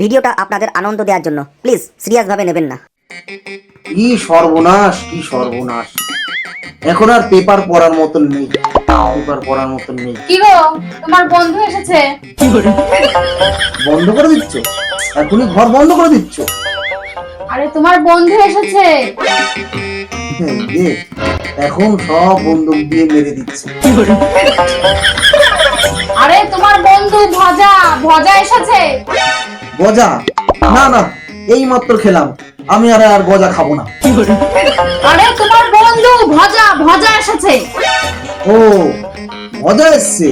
ভিডিওটা আপনাদের আনন্দ দেওয়ার জন্য। প্লিজ সিরিয়াস ভাবে নেবেন না। কি সর্বনাশ কি সর্বনাশ। এখন আর পেপার পড়ার মতন নেই। পেপার পড়ার মতন নেই। কি গো তোমার বন্ধু এসেছে। বন্ধ করে দিচ্ছ? এখনই ঘর বন্ধ করে দিচ্ছ? আরে তোমার বন্ধু এসেছে। হ্যাঁ, এখন সব বন্দুক দিয়ে মেরে দিচ্ছে। আরে তোমার বন্ধু ভজা ভজা এসেছে। গজা না না এই মাত্র খেলাম। আমি আর আর গজা খাব না। আরে তোমার বন্ধু ভজা ভজা এসেছে। ও মজা এসছে?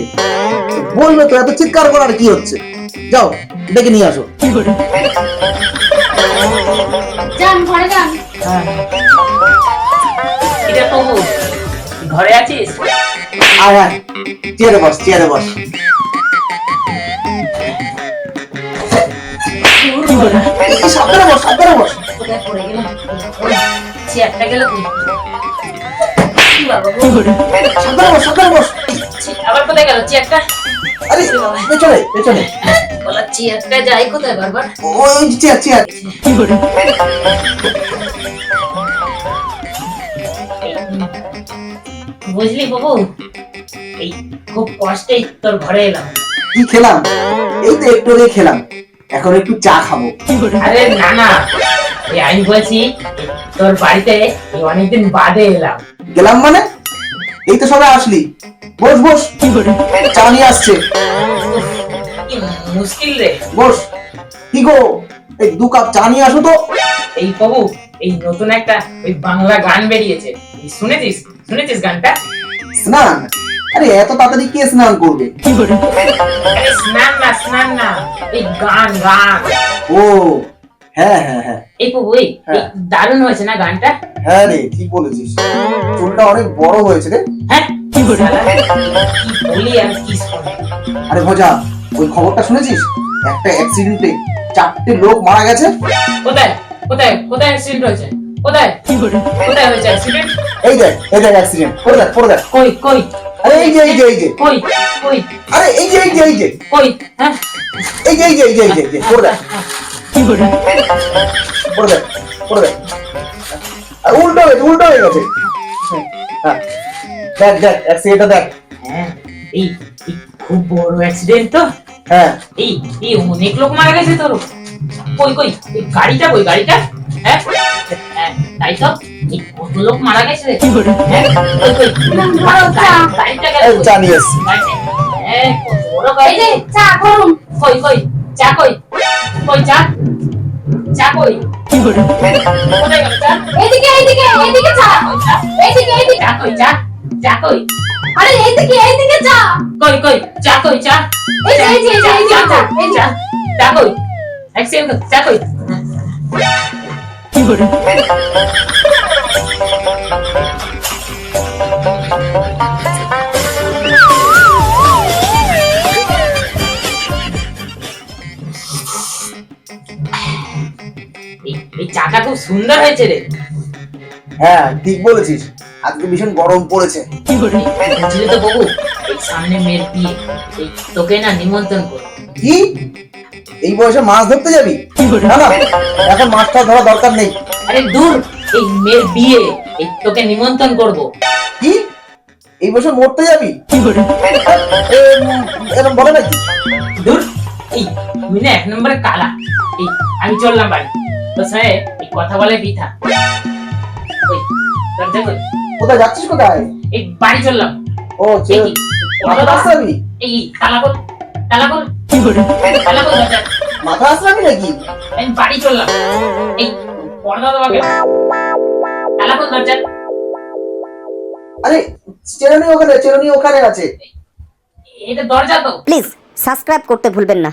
বলবে তো এত চিৎকার করার কি হচ্ছে? যাও ডেকে নিয়ে আসো। যান ঘরে যান। প্রভু ঘরে আছিস? আয় আয়। চেয়ারে বস চেয়ারে বস। সাবধানে সাবধানে চেয়ারটা গেল সাবধানে বস সাবধানে বস। আবার কোথায় গেল চেয়ারটা? আরে পেছনে পেছনে। বলা চেয়ারটা যাই কোথায় বারবার? ওই চেয়ার চেয়ার। বুঝলি বাবু? এই খুব কষ্টেই তোর ঘরে এলাম। কি খেলাম? এই তো একটু আগে খেলাম। এখন একটু চা খাব। আরে না না। এই আমি বলছি তোর বাড়িতে অনেকদিন বাদে এলাম। গেলাম মানে? এই তো সবাই আসলি। বস বস। চা নিয়ে আসছে। কি মুশকিল রে। বস। কি গো? এই দু কাপ চা নিয়ে আসো তো। এই বাবু এই নতুন একটা ওই বাংলা গান বেরিয়েছে। এই শুনেছিস? শুনেছিস গানটা? স্নান। আরে এত তাড়াতাড়ি কে স্নান করবে? স্নান না স্নান না। এই গান গান। ও হ্যাঁ হ্যাঁ হ্যাঁ। এই বাবু এই এই হ্যাঁ। দারুণ হয়েছে না গানটা? হ্যাঁ রে ঠিক বলেছিস। চুলটা অনেক বড় হয়েছে রে। হ্যাঁ শালা, কি বলি আর কি আরে ভজা ওই খবরটা শুনেছিস? একটা অ্যাক্সিডেন্টে চারটে লোক মারা গেছে। কোথায়? কোথায়? কোথায় অ্যাক্সিডেন্ট হয়েছে? কোথায়? কোথায় হয়েছে অ্যাক্সিডেন্ট এই দেখ এই দেখ অ্যাক্সিডেন্ট পড়ে দেখ পড়ে দেখ। কই কই? আরে এই যে এই যে এই যে। কই কই? আরে এই যে এই যে এই যে। কই হ্যাঁ? এই যে এই যে এই যে এই যে এই যে। পড়ে দেখ। পড়ে দেখ পড়ে দেখ। আর উল্টো হয়ে উল্টো হয়ে গেছে। হ্যাঁ। দেখ দেখ অ্যাক্সিডেন্টটা দেখ। হ্যাঁ এই খুব বড় অ্যাক্সিডেন্ট তো। হ্যাঁ। এই এই অনেক লোক মারা গেছে তোর। কই কই? গাড়িটা কই? গাড়িটা? হ্যাঁ? হ্যাঁ, তাই তো? এই কত লোক মারা গেছে রে। হ্যাঁ? কই কই? ধরো চা। চা নিয়ে হ্যাঁ চা করুন। কই কই? চা কই? কই চা? চা কই? চা? এদিকে এইদিকে এইদিকে চা। কই চা? এইদিকে এইদিকে। চা কই চা? চা কই? আরে এইদিকে এইদিকে চা। কই কই? চা কই চা? এই যে, এই যে, এই যে, এই যে, চা চা, কই? এই যে। চা কই চা এই চাটা খুব সুন্দর হয়েছে রে। হ্যাঁ ঠিক বলেছিস। আজকে ভীষণ গরম পড়েছে। বুঝলি তো বাবু এই সামনে মেয়ের বিয়ে। এই তোকে না নিমন্ত্রণ করব কি? এই বয়সে মাছ ধরতে যাবি? না না এখন মাছটা ধরা দরকার নেই। আরে দূর এই মেয়ের বিয়ে এই তোকে নিমন্ত্রণ করব। কি? এই বয়সে মরতে যাবি? এরকম বলে? নাকি? দূর এই তুই না এক নম্বরে কালা। এই আমি চললাম বাড়ি। তোর সঙ্গে এই কথা বলে পিঠা ওই দরজা কই কোথায় যাচ্ছিস কোথায়? এই বাড়ি চললাম। ও এই চে- কি? মাথা এই তালা কর তালা কর তালা কর? মাথা আসলামি নাকি? আমি বাড়ি চললাম। এই পর্দা তোমাকে। তালা কর দরজা? আরে চেরনি ওখানে চেরনি ওখানে আছে। এটা দরজা তো। প্লিজ সাবস্ক্রাইব করতে ভুলবেন না।